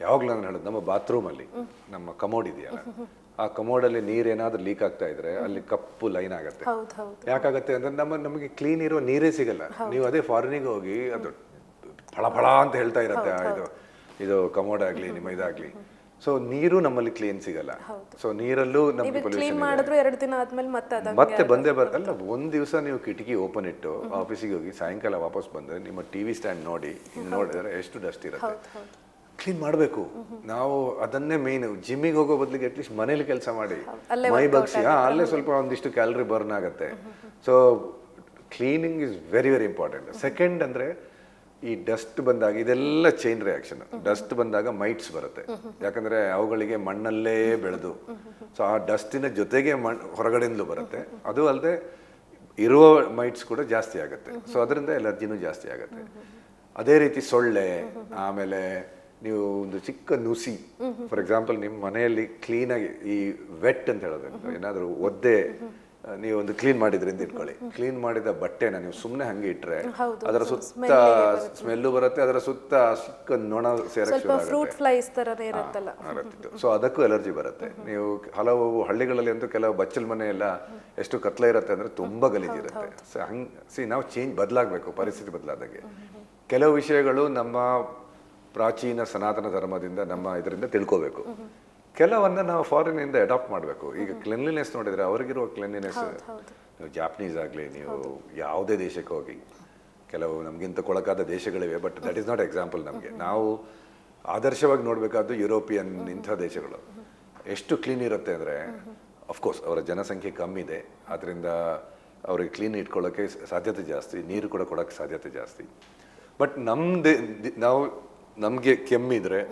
ಯಾವಾಗಲೂ ನಾನು ಹೇಳೋದು ನಮ್ಮ ಬಾತ್ರೂಮಲ್ಲಿ ನಮ್ಮ ಕಮೋಡ್ ಇದೆಯಲ್ಲ ಆ ಕಮೋಡಲ್ಲಿ ನೀರೇನಾದ್ರೂ ಲೀಕ್ ಆಗ್ತಾ ಇದ್ರೆ ಅಲ್ಲಿ ಕಪ್ಪು ಲೈನ್ ಆಗುತ್ತೆ. ಯಾಕಾಗತ್ತೆ ಅಂದ್ರೆ ನಮ್ಮ ನಮಗೆ ಕ್ಲೀನ್ ಇರೋ ನೀರೇ ಸಿಗಲ್ಲ. ನೀವು ಅದೇ ಫಾರಿನಿಗೆ ಹೋಗಿ ಅದು ಫಳ ಫಳ ಅಂತ ಹೇಳ್ತಾ ಇರತ್ತೆ ಇದು ಇದು ಕಮೋಡ್ ಆಗ್ಲಿ ನಿಮ್ಮ ಇದಾಗ್ಲಿ. ಸೊ ನೀರು ನಮ್ಮಲ್ಲಿ ಕ್ಲೀನ್ ಸಿಗಲ್ಲ. ಸೊ ನೀರಲ್ಲೂ ನಮ್ಗೆ ನೀವು ಕ್ಲೀನ್ ಮಾಡಿದ್ರು ಎರಡು ದಿನ ಆದ್ಮೇಲೆ ಮತ್ತೆ ಬಂದೇ ಬರಲ್ಲ ಒಂದ್ ದಿವಸ ನೀವು ಕಿಟಕಿ ಓಪನ್ ಇಟ್ಟು ಆಫೀಸಿಗೆ ಹೋಗಿ ಸಾಯಂಕಾಲ ವಾಪಸ್ ಬಂದ್ರೆ ನಿಮ್ಮ ಟಿವಿ ಸ್ಟ್ಯಾಂಡ್ ನೋಡಿ ನೋಡಿದ್ರೆ ಎಷ್ಟು ಡಸ್ಟ್ ಇರುತ್ತೆ. ಕ್ಲೀನ್ ಮಾಡಬೇಕು. ನಾವು ಅದನ್ನೇ ಮೇನ್ ಜಿಮ್ಮಿಗೆ ಹೋಗೋ ಬದಲಿಗೆ ಅಟ್ಲೀಸ್ಟ್ ಮನೇಲಿ ಕೆಲಸ ಮಾಡಿ. ಮೈ ಬಗ್ಸಿ ಹಾ ಅಲ್ಲೇ ಸ್ವಲ್ಪ ಒಂದಿಷ್ಟು ಕ್ಯಾಲರಿ ಬರ್ನ್ ಆಗುತ್ತೆ. So cleaning is very very important second ಅಂದ್ರೆ ಈ ಡಸ್ಟ್ ಬಂದಾಗ ಇದೆಲ್ಲ ಚೈನ್ ರಿಯಾಕ್ಷನ್ ಡಸ್ಟ್ ಬಂದಾಗ ಮೈಟ್ಸ್ ಬರುತ್ತೆ. ಯಾಕಂದ್ರೆ ಅವುಗಳಿಗೆ ಮಣ್ಣಲ್ಲೇ ಬೆಳೆದು. ಸೊ ಆ ಡಸ್ಟಿನ ಜೊತೆಗೆ ಮಣ್ ಹೊರಗಡೆಯಿಂದಲೂ ಬರುತ್ತೆ. ಅದು ಅಲ್ಲದೆ ಇರುವ ಮೈಟ್ಸ್ ಕೂಡ ಜಾಸ್ತಿ ಆಗುತ್ತೆ. ಸೊ ಅದರಿಂದ ಎಲರ್ಜಿನೂ ಜಾಸ್ತಿ ಆಗುತ್ತೆ. ಅದೇ ರೀತಿ ಸೊಳ್ಳೆ, ಆಮೇಲೆ ನೀವು ಒಂದು ಚಿಕ್ಕ ನುಸಿ. ಫಾರ್ ಎಕ್ಸಾಂಪಲ್ ನಿಮ್ಮ ಮನೆಯಲ್ಲಿ ಕ್ಲೀನಾಗಿ ಈ ವೆಟ್ ಅಂತ ಹೇಳೋದು ಏನಾದರೂ ಒದ್ದೆ ನೀವು ಒಂದು ಕ್ಲೀನ್ ಮಾಡಿದ್ರಿಂದ ಅಂತ ಇಟ್ಕೊಳ್ಳಿ. ಕ್ಲೀನ್ ಮಾಡಿದ ಬಟ್ಟೆನ ನೀವು ಸುಮ್ಮನೆ ಹಂಗೆ ಇಟ್ಟರೆ ಅದರ ಸುತ್ತ ಸ್ಮೆಲ್ಲು ಬರುತ್ತೆ. ಅದರ ಸುತ್ತ ಚಿಕ್ಕ ನೊಣ ಫ್ರೂಟ್ ಫ್ಲೈಸ್ ತರನೇ ಇರುತ್ತಲ್ಲ. ಸೊ ಅದಕ್ಕೂ ಎಲರ್ಜಿ ಬರುತ್ತೆ. ನೀವು ಹಲವು ಹಳ್ಳಿಗಳಲ್ಲಿ ಅಂತೂ ಕೆಲವು ಬಚ್ಚಲ್ ಮನೆ ಎಲ್ಲ ಎಷ್ಟು ಕತ್ಲೆ ಇರುತ್ತೆ ಅಂದ್ರೆ ತುಂಬಾ ಗಲೀಜಿರುತ್ತೆ ಸೊ ಹಂಗ್ ಸಿ ನಾವು ಚೇಂಜ್ ಬದಲಾಗಬೇಕು ಪರಿಸ್ಥಿತಿ ಬದಲಾದಂಗೆ. ಕೆಲವು ವಿಷಯಗಳು ನಮ್ಮ ಪ್ರಾಚೀನ ಸನಾತನ ಧರ್ಮದಿಂದ ನಮ್ಮ ಇದರಿಂದ ತಿಳ್ಕೋಬೇಕು. ಕೆಲವನ್ನ ನಾವು ಫಾರಿನಿಂದ ಅಡಾಪ್ಟ್ ಮಾಡಬೇಕು. ಈಗ ಕ್ಲೆನ್ಲಿನೆಸ್ ನೋಡಿದ್ರೆ ಅವ್ರಿಗಿರುವ ಕ್ಲೆನ್ಲಿನೆಸ್ ನೀವು ಜಾಪನೀಸ್ ಆಗಲಿ ನೀವು ಯಾವುದೇ ದೇಶಕ್ಕೆ ಹೋಗಿ ಕೆಲವು ನಮಗಿಂತ ಕೊಳಕಾದ ದೇಶಗಳಿವೆ but that is not example ನಮಗೆ. ನಾವು ಆದರ್ಶವಾಗಿ ನೋಡಬೇಕಾದ್ದು ಯುರೋಪಿಯನ್ ಇಂಥ ದೇಶಗಳು. ಎಷ್ಟು ಕ್ಲೀನ್ ಇರುತ್ತೆ ಅಂದರೆ ಅಫ್ಕೋರ್ಸ್ ಅವರ ಜನಸಂಖ್ಯೆ ಕಮ್ಮಿ ಇದೆ. ಆದ್ದರಿಂದ ಅವ್ರಿಗೆ ಕ್ಲೀನ್ ಇಟ್ಕೊಳ್ಳೋಕ್ಕೆ ಸಾಧ್ಯತೆ ಜಾಸ್ತಿ ನೀರು ಕೂಡ ಕೊಡೋಕ್ಕೆ ಸಾಧ್ಯತೆ ಜಾಸ್ತಿ. ಬಟ್ ನಮ್ಮದೇ ದಿ- ನಾವು ನಮಗೆ ಕೆಮ್ಮಿದ್ರೆ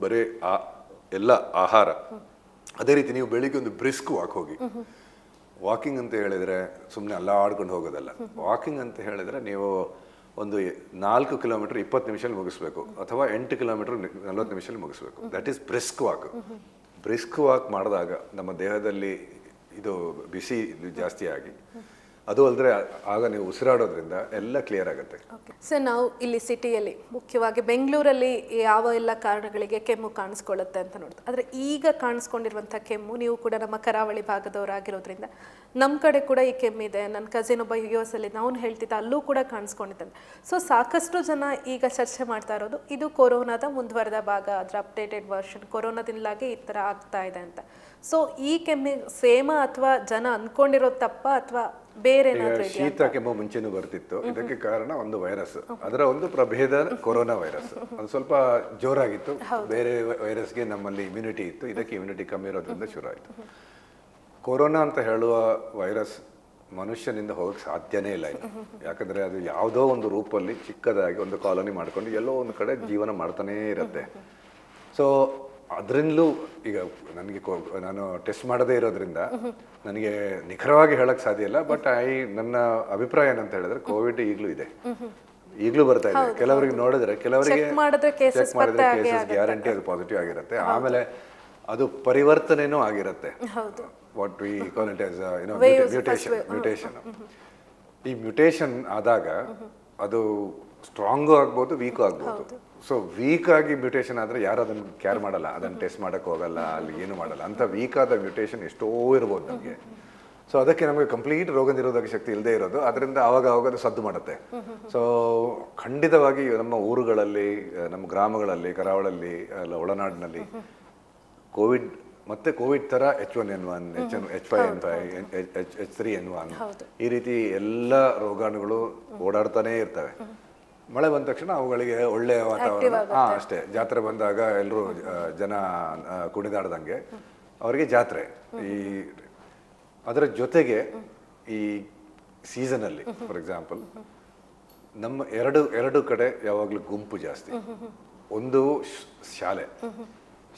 ಬರೀ ಆ ಎಲ್ಲ ಆಹಾರ. ಅದೇ ರೀತಿ ನೀವು ಬೆಳಿಗ್ಗೆ ಒಂದು ಬ್ರಿಸ್ಕ್ ವಾಕ್ ಹೋಗಿ. ವಾಕಿಂಗ್ ಅಂತ ಹೇಳಿದ್ರೆ ಸುಮ್ಮನೆ ಅಲ್ಲಾಡ್ಕೊಂಡು ಹೋಗೋದಲ್ಲ. ವಾಕಿಂಗ್ ಅಂತ ಹೇಳಿದ್ರೆ ನೀವು ಒಂದು ನಾಲ್ಕು ಕಿಲೋಮೀಟರ್ ಇಪ್ಪತ್ತು ನಿಮಿಷದಲ್ಲಿ ಮುಗಿಸ್ಬೇಕು ಅಥವಾ ಎಂಟು ಕಿಲೋಮೀಟರ್ ನಲ್ವತ್ತು ನಿಮಿಷದಲ್ಲಿ ಮುಗಿಸ್ಬೇಕು. That is brisk walk brisk walk ಮಾಡಿದಾಗ ನಮ್ಮ ದೇಹದಲ್ಲಿ ಇದು ಬಿಸಿ ಜಾಸ್ತಿ ಆಗಿ ಅದು ಅಲ್ಲದೆ ಆಗ ನೀವು ಉಸಿರಾಡೋದ್ರಿಂದ ಎಲ್ಲ ಕ್ಲಿಯರ್ ಆಗುತ್ತೆ. ಸರ್ ನಾವು ಇಲ್ಲಿ ಸಿಟಿಯಲ್ಲಿ ಮುಖ್ಯವಾಗಿ ಬೆಂಗಳೂರಲ್ಲಿ ಯಾವ ಎಲ್ಲ ಕಾರಣಗಳಿಗೆ ಕೆಮ್ಮು ಕಾಣಿಸ್ಕೊಳ್ಳುತ್ತೆ ಅಂತ ನೋಡ್ತೀವಿ ಆದರೆ ಈಗ ಕಾಣಿಸ್ಕೊಂಡಿರುವಂಥ ಕೆಮ್ಮು, ನೀವು ಕೂಡ ನಮ್ಮ ಕರಾವಳಿ ಭಾಗದವರಾಗಿರೋದ್ರಿಂದ ನಮ್ಮ ಕಡೆ ಕೂಡ ಈ ಕೆಮ್ಮಿದೆ ನನ್ನ ಕಸಿನ್ ಒಬ್ಬ ಯು ಎಸ್ ಅಲ್ಲಿ ನಾವು ಹೇಳ್ತಿದ್ದ ಅಲ್ಲೂ ಕೂಡ ಕಾಣಿಸ್ಕೊಂಡಿದ್ದಾನೆ. ಸೊ ಸಾಕಷ್ಟು ಜನ ಈಗ ಚರ್ಚೆ ಮಾಡ್ತಾ ಇರೋದು, ಇದು ಕೊರೋನಾದ ಮುಂದುವರೆದ ಭಾಗ, ಅದರ ಅಪ್ಡೇಟೆಡ್ ವರ್ಷನ್ ಕೊರೋನಾದಿಂದಾಗಿ ಈ ಥರ ಆಗ್ತಾ ಇದೆ ಅಂತ. ಸೊ ಈ ಕೆಮ್ಮಿ ಸೇಮ ಅಥವಾ ಜನ ಅನ್ಕೊಂಡಿರೋ ತಪ್ಪ ಅಥವಾ ಬೇರೆ ಶೀತ ಕೆಮ್ಮು ಮುಂಚೆನೂ ಬರ್ತಿತ್ತು. ಇದಕ್ಕೆ ಕಾರಣ ಒಂದು ವೈರಸ್. ಅದರ ಒಂದು ಪ್ರಭೇದ ಕೊರೋನಾ ವೈರಸ್. ಅದು ಸ್ವಲ್ಪ ಜೋರಾಗಿತ್ತು. ಬೇರೆ ವೈರಸ್ಗೆ ನಮ್ಮಲ್ಲಿ ಇಮ್ಯುನಿಟಿ ಇತ್ತು. ಇದಕ್ಕೆ ಇಮ್ಯುನಿಟಿ ಕಮ್ಮಿ ಇರೋದ್ರಿಂದ ಶುರು ಆಯಿತು ಕೊರೋನಾ ಅಂತ ಹೇಳುವ ವೈರಸ್ ಮನುಷ್ಯನಿಂದ ಹೋಗಕ್ಕೆ ಸಾಧ್ಯನೇ ಇಲ್ಲ ಇದು. ಯಾಕಂದರೆ ಅದು ಯಾವುದೋ ಒಂದು ರೂಪಲ್ಲಿ ಚಿಕ್ಕದಾಗಿ ಒಂದು ಕಾಲೋನಿ ಮಾಡ್ಕೊಂಡು ಎಲ್ಲೋ ಒಂದು ಕಡೆ ಜೀವನ ಮಾಡ್ತಾನೇ ಇರುತ್ತೆ. ಸೊ ಅದರಿಂದಲೂ ಈಗ ನನಗೆ ನಾನು ಟೆಸ್ಟ್ ಮಾಡದೇ ಇರೋದ್ರಿಂದ ನನಗೆ ನಿಖರವಾಗಿ ಹೇಳಕ್ ಸಾಧ್ಯ ಇಲ್ಲ ಬಟ್ ಐ ನನ್ನ ಅಭಿಪ್ರಾಯ ಏನಂತ ಹೇಳಿದ್ರೆ ಕೋವಿಡ್ ಈಗಲೂ ಇದೆ. ಈಗಲೂ ಬರ್ತಾ ಇದೆ. ಕೆಲವರಿಗೆ ನೋಡಿದ್ರೆ ಕೆಲವರಿಗೆ ಚೆಕ್ ಮಾಡಿದ್ರೆ ಕೇಸಸ್ ಗ್ಯಾರಂಟಿ ಅದು ಪಾಸಿಟಿವ್ ಆಗಿರುತ್ತೆ. ಆಮೇಲೆ ಅದು ಪರಿವರ್ತನೆನೂ ಆಗಿರುತ್ತೆ. What we call it as Waves, mutation mutation ಈ ಮ್ಯೂಟೇಷನ್ ಆದಾಗ ಅದು ಸ್ಟ್ರಾಂಗು ಆಗ್ಬೋದು ವೀಕು ಆಗ್ಬೋದು ಸೊ ವೀಕ್ ಆಗಿ ಮ್ಯೂಟೇಷನ್ ಆದರೆ ಯಾರು ಅದನ್ನು ಕೇರ್ ಮಾಡಲ್ಲ. ಅದನ್ನ ಟೆಸ್ಟ್ ಮಾಡೋಕ್ಕೆ ಹೋಗಲ್ಲ ಅಲ್ಲಿ ಏನು ಮಾಡಲ್ಲ. ಅಂತ ವೀಕ್ ಆದ ಮ್ಯೂಟೇಷನ್ ಎಷ್ಟೋ ಇರ್ಬೋದು ನಮಗೆ. ಸೊ ಅದಕ್ಕೆ ನಮಗೆ ಕಂಪ್ಲೀಟ್ ರೋಗ ನಿರೋಧಕ ಶಕ್ತಿ ಇಲ್ಲದೆ ಇರೋದು. ಅದರಿಂದ ಅವಾಗ ಅವಾಗ ಅದು ಸದ್ದು ಮಾಡುತ್ತೆ. ಸೊ ಖಂಡಿತವಾಗಿ ನಮ್ಮ ಊರುಗಳಲ್ಲಿ ನಮ್ಮ ಗ್ರಾಮಗಳಲ್ಲಿ ಕರಾವಳಲ್ಲಿ ಅಲ್ಲ ಒಳನಾಡಿನಲ್ಲಿ ಕೋವಿಡ್ ಮತ್ತೆ ಕೋವಿಡ್ ತರ H one N one H N H five N five H H three N one ಈ ರೀತಿ ಎಲ್ಲ ರೋಗಾಣುಗಳು ಓಡಾಡ್ತಾನೇ ಇರ್ತವೆ. ಮಳೆ ಬಂದ ತಕ್ಷಣ ಅವುಗಳಿಗೆ ಒಳ್ಳೆಯ ವಾತಾವರಣ. ಹಾಂ ಅಷ್ಟೇ. ಜಾತ್ರೆ ಬಂದಾಗ ಎಲ್ಲರೂ ಜನ ಕುಣಿದಾಡ್ದಂಗೆ ಅವರಿಗೆ ಜಾತ್ರೆ. ಈ ಅದರ ಜೊತೆಗೆ ಈ ಸೀಸನಲ್ಲಿ ಫಾರ್ ಎಕ್ಸಾಂಪಲ್ ನಮ್ಮ ಎರಡು ಎರಡು ಕಡೆ ಯಾವಾಗಲೂ ಗುಂಪು ಜಾಸ್ತಿ. ಒಂದು ಶಾಲೆ.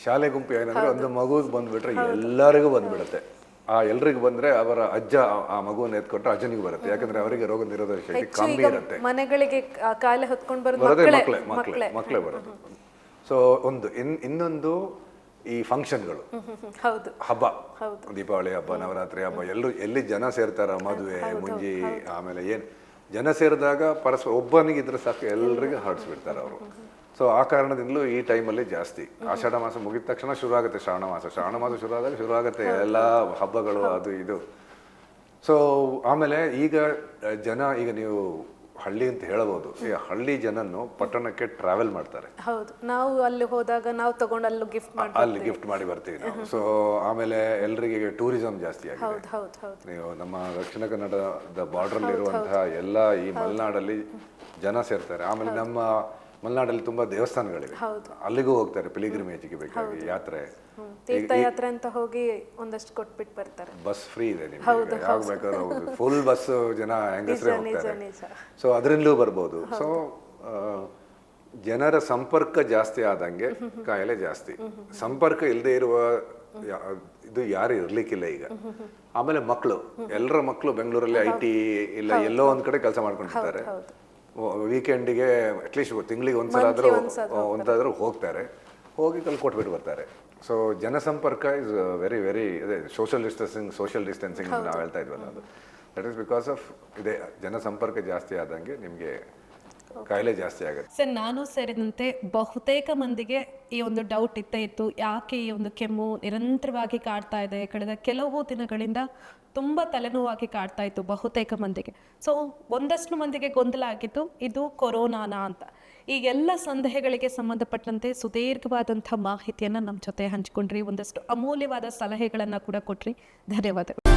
ಶಾಲೆ ಗುಂಪು ಏನಂದ್ರೆ ಒಂದು ಮಗುಗೆ ಬಂದ್ಬಿಟ್ರೆ ಎಲ್ಲರಿಗೂ ಬಂದ್ಬಿಡುತ್ತೆ. ಆ ಎಲ್ರಿಗೂ ಬಂದ್ರೆ ಅವರ ಅಜ್ಜ ಆ- ಮಗುವನ್ನು ಎತ್ಕೊಟ್ರೆ ಅಜ್ಜನಿಗೆ ಬರುತ್ತೆ. ಯಾಕಂದ್ರೆ ಅವರಿಗೆ ರೋಗ ನಿರೋಧಕ ಶಕ್ತಿ ಕಮ್ಮಿ ಇರುತ್ತೆ. ಮನೆಗಳಿಗೆ ಕಾಯಿಲೆ ಹೊತ್ಕೊಂಡು ಬರೋದು ಮಕ್ಕಳೇ ಮಕ್ಕಳೇ ಮಕ್ಕಳೇ ಬರೋದು. ಸೊ ಒಂದು ಇನ್ ಇನ್ನೊಂದು ಈ ಫಂಕ್ಷನ್ಗಳು. ಹೌದು. ಹಬ್ಬ. ದೀಪಾವಳಿ ಹಬ್ಬ ನವರಾತ್ರಿ ಹಬ್ಬ ಎಲ್ಲರೂ ಎಲ್ಲಿ ಜನ ಸೇರ್ತಾರ ಮದುವೆ ಮುಂಜಿ ಆಮೇಲೆ ಏನು? ಜನ ಸೇರಿದಾಗ ಪರಸ್ಪರ ಒಬ್ಬನಿಗಿದ್ರೆ ಸಾಕು ಎಲ್ರಿಗೂ ಹರಡಿಸ್ಬಿಡ್ತಾರೆ ಅವರು. ಸೊ ಆ ಕಾರಣದಿಂದಲೂ ಈ ಟೈಮಲ್ಲಿ ಜಾಸ್ತಿ. ಆಷಾಢ ಮಾಸ ಮುಗಿದ ತಕ್ಷಣ ಶುರು ಆಗುತ್ತೆ ಶ್ರಾವಣ ಮಾಸ. ಶ್ರಾವಣ ಮಾಸ ಶುರು ಆದಾಗ ಶುರು ಆಗುತ್ತೆ ಎಲ್ಲ ಹಬ್ಬಗಳು ಅದು ಇದು. ಸೊ ಆಮೇಲೆ ಈಗ ಜನ ಈಗ ನೀವು ಹಳ್ಳಿ ಅಂತ ಹೇಳಬಹುದು ಈ ಹಳ್ಳಿ ಜನನ್ನು ಪಟ್ಟಣಕ್ಕೆ ಟ್ರಾವೆಲ್ ಮಾಡ್ತಾರೆ. ಹೌದು. ನಾವು ಅಲ್ಲಿ ಹೋದಾಗ ನಾವು ತಗೊಂಡು ಅಲ್ಲಿ ಗಿಫ್ಟ್ ಮಾಡಿ ಅಲ್ಲಿ ಗಿಫ್ಟ್ ಮಾಡಿ ಬರ್ತೀವಿ ನಾವು. ಸೊ ಆಮೇಲೆ ಎಲ್ಲರಿಗೆ ಟೂರಿಸಂ ಜಾಸ್ತಿ ಆಗಿದೆ. ನೀವು ನಮ್ಮ ದಕ್ಷಿಣ ಕನ್ನಡದ ಬಾರ್ಡರ್ ಇರುವಂತಹ ಎಲ್ಲ ಈ ಮಲೆನಾಡಲ್ಲಿ ಜನ ಸೇರ್ತಾರೆ. ಆಮೇಲೆ ನಮ್ಮ ಮಲೆನಾಡಲ್ಲಿ ತುಂಬಾ ದೇವಸ್ಥಾನಗಳಿವೆ. ಅಲ್ಲಿಗೂ ಹೋಗ್ತಾರೆ ಪಿಲಿಗ್ರಿಮೇಜ್ಗೆ ಬೇಕಾಗಿ ಯಾತ್ರೆ. ತೀರ್ಥಯಾತ್ರೆ ಅಂತ ಹೋಗಿ ಒಂದಷ್ಟು ಕೊಟ್ಬಿಟ್ಟು ಬರ್ತಾರೆ. ಬಸ್ ಫ್ರೀ ಇದೆ ನಿಮಗೆ. ಯಾವಾಗ ಬೇಕಾದ್ರೂ ಫುಲ್ ಬಸ್ ಜನ ಹೆಂಗಸರೇ ಹೋಗ್ತಾರೆ. ಸೊ ಅದರಿಂದಲೂ ಬರ್ಬೋದು. ಸೊ ಜನರ ಸಂಪರ್ಕ ಜಾಸ್ತಿ ಆದಂಗೆ ಕಾಯಿಲೆ ಜಾಸ್ತಿ. ಸಂಪರ್ಕ ಇಲ್ಲದೆ ಇರುವ ಇದು ಯಾರು ಇರ್ಲಿಕ್ಕಿಲ್ಲ ಈಗ. ಆಮೇಲೆ ಮಕ್ಕಳು ಎಲ್ಲರ ಮಕ್ಕಳು ಬೆಂಗಳೂರಲ್ಲಿ ಐ ಟಿ ಇಲ್ಲ ಎಲ್ಲೋ ಒಂದ್ ಕಡೆ ಕೆಲಸ ಮಾಡ್ಕೊಂಡಿರ್ತಾರೆ. ವೀಕೆಂಡಿಗೆ ಅಟ್ಲೀಸ್ಟ್ ತಿಂಗಳಿಗೆ ಒಂದ್ಸಲ ಆದ್ರೂ ಒಂದಾದ್ರೂ ಹೋಗ್ತಾರೆ. ಹೋಗಿ ಕಲ್ ಕೊಟ್ಬಿಟ್ಟು ಬರ್ತಾರೆ. ಸೊ ಜನಸಂಪರ್ಕ ಇಸ್ ವೆರಿ ವೆರಿ ಅದೇ ಸೋಷಿಯಲ್ ಡಿಸ್ಟೆನ್ಸಿಂಗ್ ಸೋಷಿಯಲ್ ಡಿಸ್ಟೆನ್ಸಿಂಗ್ ನಾವು ಹೇಳ್ತಾ ಇದ್ವಲ್ಲ ಅದು. ದಟ್ ಇಸ್ ಬಿಕಾಸ್ ಆಫ್ ಇದೆ ಜನಸಂಪರ್ಕ ಜಾಸ್ತಿ ಆದಂಗೆ ನಿಮಗೆ ಕಾಯಿಲೆ ಜಾಸ್ತಿ ಆಗುತ್ತೆ. ಸರ್ ನಾನು ಸೇರಿದಂತೆ ಬಹುತೇಕ ಮಂದಿಗೆ ಈ ಒಂದು ಡೌಟ್ ಇತ್ತೇ ಇತ್ತು. ಯಾಕೆ ಈ ಒಂದು ಕೆಮ್ಮು ನಿರಂತರವಾಗಿ ಕಾಡ್ತಾ ಇದೆ? ಕಳೆದ ಕೆಲವು ದಿನಗಳಿಂದ ತುಂಬ ತಲೆನೋವಾಗಿ ಕಾಡ್ತಾ ಇತ್ತು ಬಹುತೇಕ ಮಂದಿಗೆ. ಸೊ ಒಂದಷ್ಟು ಮಂದಿಗೆ ಗೊಂದಲ ಆಗಿತ್ತು. ಇದು ಕೊರೋನಾನಾ ಅಂತ. ಈ ಎಲ್ಲ ಸಂದೇಹಗಳಿಗೆ ಸಂಬಂಧಪಟ್ಟಂತೆ ಸುದೀರ್ಘವಾದಂಥ ಮಾಹಿತಿಯನ್ನು ನಮ್ಮ ಜೊತೆ ಹಂಚಿಕೊಂಡ್ರಿ. ಒಂದಷ್ಟು ಅಮೂಲ್ಯವಾದ ಸಲಹೆಗಳನ್ನು ಕೂಡ ಕೊಟ್ರಿ. ಧನ್ಯವಾದಗಳು.